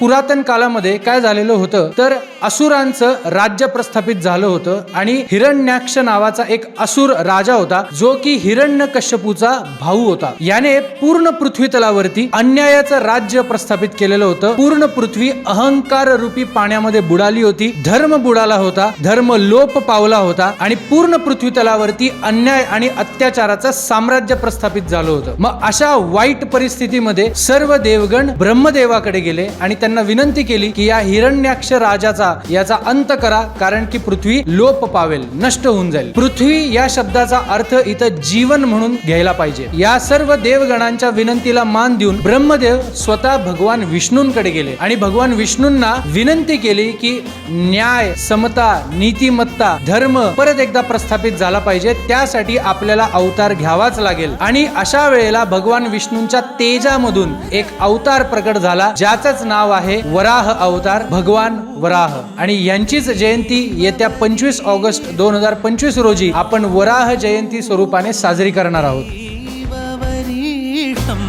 पुरातन काळामध्ये काय झालेलं होतं तर असुरांचं राज्य प्रस्थापित झालं होतं आणि हिरण्याक्ष नावाचा एक असुर राजा होता जो की हिरण्य कश्यपूचा भाऊ होता. याने पूर्ण पृथ्वी तलावरती अन्यायाचं राज्य प्रस्थापित केलेलं होतं. पूर्ण पृथ्वी अहंकार रूपी पाण्यामध्ये बुडाली होती. धर्म बुडाला होता धर्म लोप पावला होता आणि पूर्ण पृथ्वी तलावरती अन्याय आणि अत्याचाराचं साम्राज्य प्रस्थापित झालं होतं. मग अशा वाईट परिस्थितीमध्ये सर्व देवगण ब्रह्मदेवाकडे गेले आणि त्यांना विनंती केली की या हिरण्याक्ष राजाचा याचा अंत करा कारण की पृथ्वी लोप पावेल नष्ट होऊन जाईल. पृथ्वी या शब्दाचा अर्थ इथं जीवन म्हणून घ्यायला पाहिजे. या सर्व देवगणांच्या विनंतीला मान देऊन ब्रह्मदेव स्वतः भगवान विष्णूंकडे गेले. आणि भगवान विष्णूंना विनंती केली की न्याय समता नीतिमत्ता धर्म परत एकदा प्रस्थापित झाला पाहिजे. त्यासाठी आपल्याला अवतार घ्यावाच लागेल. आणि अशा वेळेला भगवान विष्णूंच्या तेजामधून एक अवतार प्रकट झाला ज्याचंच नाव आहे वराह अवतार भगवान वराह. आणि यांचीच जयंती येत्या पंचवीस ऑगस्ट दोन हजार पंचवीस रोजी आपण वराह जयंती स्वरूपाने साजरी करणार आहोत. वरीष्ठं